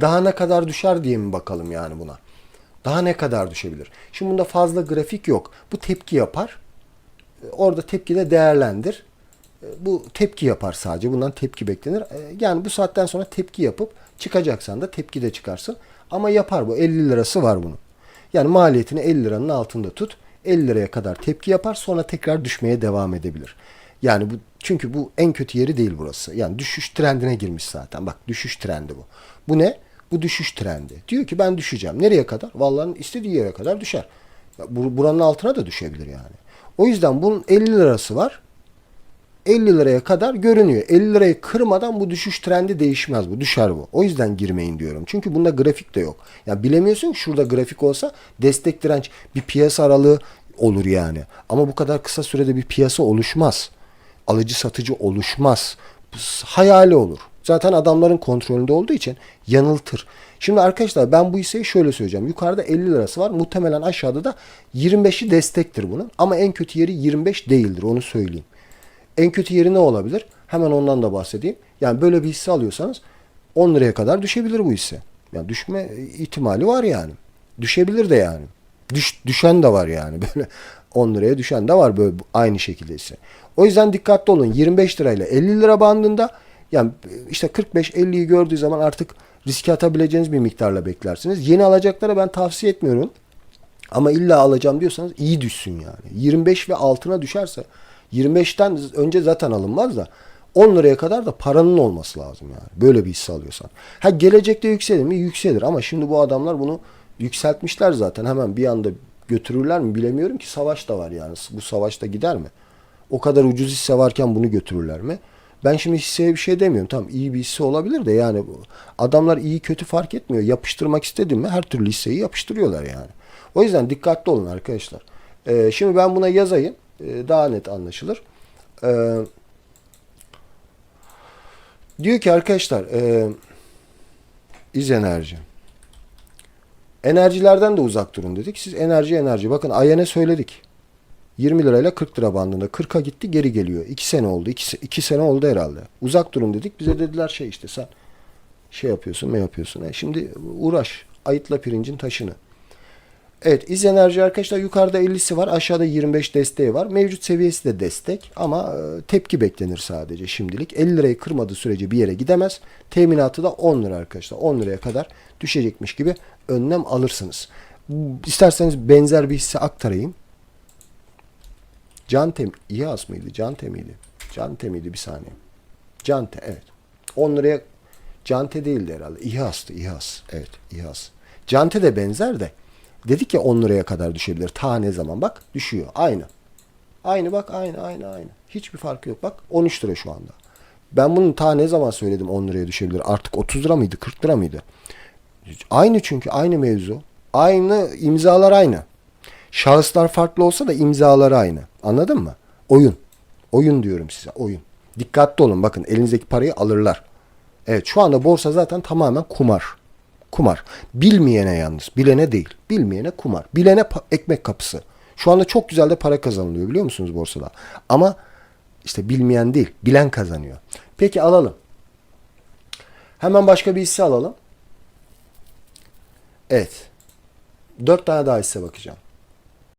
Daha ne kadar düşer diye mi bakalım yani buna? Daha ne kadar düşebilir? Şimdi bunda fazla grafik yok. Bu tepki yapar. E, Orada tepki de değerlendir. E, Bu tepki yapar sadece. Bundan tepki beklenir. E, Yani bu saatten sonra tepki yapıp çıkacaksan da tepki de çıkarsın. Ama yapar bu. 50 lirası var bunun. Yani maliyetini 50 liranın altında tut. 50 liraya kadar tepki yapar. Sonra tekrar düşmeye devam edebilir. Yani bu çünkü bu en kötü yeri değil burası. Yani düşüş trendine girmiş zaten. Bak düşüş trendi bu. Bu ne? Bu düşüş trendi. Diyor ki ben düşeceğim. Nereye kadar? Vallahi istediği yere kadar düşer. Buranın altına da düşebilir yani. O yüzden bunun 50 lirası var. 50 liraya kadar görünüyor. 50 lirayı kırmadan bu düşüş trendi değişmez bu. Düşer bu. O yüzden girmeyin diyorum. Çünkü bunda grafik de yok. Yani bilemiyorsun ki şurada grafik olsa destek direnç bir piyasa aralığı olur yani. Ama bu kadar kısa sürede bir piyasa oluşmaz. Alıcı satıcı oluşmaz. Hayali olur. Zaten adamların kontrolünde olduğu için yanıltır. Şimdi arkadaşlar ben bu hisseyi şöyle söyleyeceğim. Yukarıda 50 lirası var. Muhtemelen aşağıda da 25'i destektir bunun. Ama en kötü yeri 25 değildir onu söyleyeyim. En kötü yeri ne olabilir? Hemen ondan da bahsedeyim. Yani böyle bir hisse alıyorsanız 10 liraya kadar düşebilir bu hisse. Yani düşme ihtimali var yani. Düşebilir de yani. Düş, düşen de var yani. Böyle 10 liraya düşen de var böyle aynı şekilde hisse. O yüzden dikkatli olun. 25 lirayla 50 lira bandında yani işte 45-50'yi gördüğü zaman artık riske atabileceğiniz bir miktarla beklersiniz. Yeni alacaklara ben tavsiye etmiyorum. Ama illa alacağım diyorsanız iyi düşsün yani. 25 ve altına düşerse 25'ten önce zaten alınmaz da 10 liraya kadar da paranın olması lazım yani. Böyle bir hisse alıyorsan. Ha gelecekte yükselir mi? Yükselir ama şimdi bu adamlar bunu yükseltmişler zaten. Hemen bir anda götürürler mi bilemiyorum ki savaş da var yani. Bu savaşta gider mi? O kadar ucuz hisse varken bunu götürürler mi? Ben şimdi hisseye bir şey demiyorum. Tamam iyi bir hisse olabilir de yani adamlar iyi kötü fark etmiyor. Yapıştırmak istedim mi her türlü hisseyi yapıştırıyorlar yani. O yüzden dikkatli olun arkadaşlar. Ee, şimdi ben buna yazayım. Ee, daha net anlaşılır. Ee, diyor ki arkadaşlar e, iz enerji. Enerjilerden de uzak durun dedik. Siz enerji enerji. Bakın Ayen'e söyledik. 20 lirayla 40 lira bandında. 40'a gitti geri geliyor. 2 sene oldu. 2, 2 sene oldu herhalde. Uzak durun dedik. Bize dediler şey işte sen şey yapıyorsun ne yapıyorsun. E şimdi uğraş. Ayıtla pirincin taşını. Evet iz enerji arkadaşlar yukarıda 50'si var aşağıda 25 desteği var. Mevcut seviyesi de destek ama e, tepki beklenir sadece şimdilik. 50 lirayı kırmadığı sürece bir yere gidemez. Teminatı da 10 lira arkadaşlar. 10 liraya kadar düşecekmiş gibi önlem alırsınız. İsterseniz benzer bir hisse aktarayım. Cante, İHAS mıydı? Cante miydi? Cante miydi? Bir saniye. Cante evet. 10 liraya Cante değildi herhalde. İHAS'tı İHAS. Evet İHAS. Cante de benzer de. Dedik ya 10 liraya kadar düşebilir. Ta ne zaman bak düşüyor. Aynı. Aynı bak aynı aynı aynı. Hiçbir farkı yok bak 13 lira şu anda. Ben bunu ta ne zaman söyledim 10 liraya düşebilir. Artık 30 lira mıydı 40 lira mıydı? Aynı çünkü aynı mevzu. Aynı imzalar aynı. Şahıslar farklı olsa da imzaları aynı. Anladın mı? Oyun. Oyun diyorum size oyun. Dikkatli olun bakın elinizdeki parayı alırlar. Evet şu anda borsa zaten tamamen kumar. Kumar. Bilmeyene yalnız. Bilene değil. Bilmeyene kumar. Bilene ekmek kapısı. Şu anda çok güzel de para kazanılıyor biliyor musunuz borsada? Ama işte bilmeyen değil. Bilen kazanıyor. Peki alalım. Hemen başka bir hisse alalım. Evet. Dört tane daha hisse bakacağım.